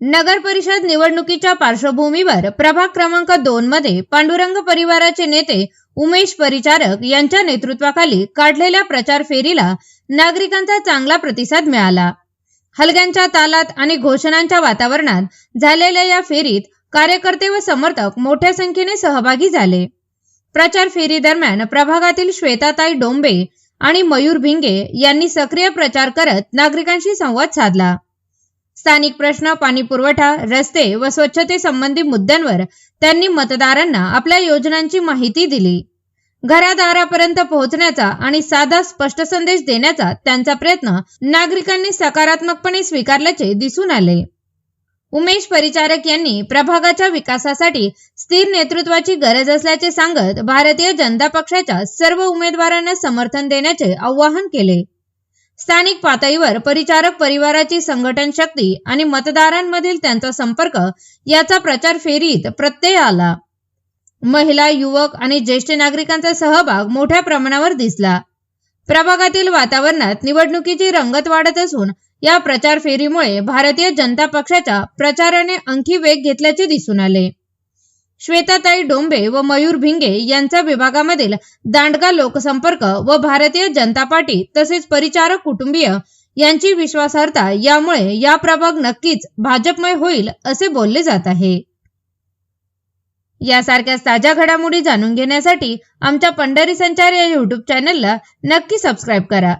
नगर परिषद निवडणुकीच्या पार्श्वभूमीवर प्रभाग क्रमांक दोन मध्ये पांडुरंग परिवाराचे नेते उमेश परिचारक यांच्या नेतृत्वाखाली काढलेल्या प्रचार फेरीला नागरिकांचा चांगला प्रतिसाद मिळाला. हलग्यांच्या तालात आणि घोषणांच्या वातावरणात झालेल्या या फेरीत कार्यकर्ते व समर्थक मोठ्या संख्येने सहभागी झाले. प्रचार फेरी दरम्यान प्रभागातील श्वेताताई डोंबे आणि मयूर भिंगे यांनी सक्रिय प्रचार करत नागरिकांशी संवाद साधला. स्थानिक प्रश्न पाणी पुरवठा रस्ते व स्वच्छते संबंधी मुद्द्यांवर त्यांनी मतदारांना आपल्या योजनांची माहिती दिली. घरादारापर्यंत पोहोचण्याचा आणि साधा स्पष्ट संदेश देण्याचा त्यांचा प्रयत्न नागरिकांनी सकारात्मकपणे स्वीकारल्याचे दिसून आले. उमेश परिचारक यांनी प्रभागाच्या विकासासाठी स्थिर नेतृत्वाची गरज असल्याचे सांगत भारतीय जनता पक्षाच्या सर्व उमेदवारांना समर्थन देण्याचे आवाहन केले. स्थानिक पातळीवर परिचारक परिवाराची संघटन शक्ती आणि मतदारांमधील त्यांचा संपर्क याचा प्रचार फेरीत प्रत्यय आला. महिला युवक आणि ज्येष्ठ नागरिकांचा सहभाग मोठ्या प्रमाणावर दिसला. प्रभागातील वातावरणात निवडणुकीची रंगत वाढत असून या प्रचार फेरीमुळे भारतीय जनता पक्षाच्या प्रचाराने आणखी वेग घेतल्याचे दिसून आले. श्वेताताई डोंबे व मयूर भिंगे यांचा विभागामधील दांडगा लोकसंपर्क व भारतीय जनता पार्टी तसेच परिचारक कुटुंबीय यांची विश्वासार्हता यामुळे या प्रभाग नक्कीच भाजपमय होईल असे बोलले जात आहे. यासारख्या ताज्या घडामोडी जाणून घेण्यासाठी आमच्या पंढरी संचार या युट्यूब चॅनलला नक्की सबस्क्राईब करा.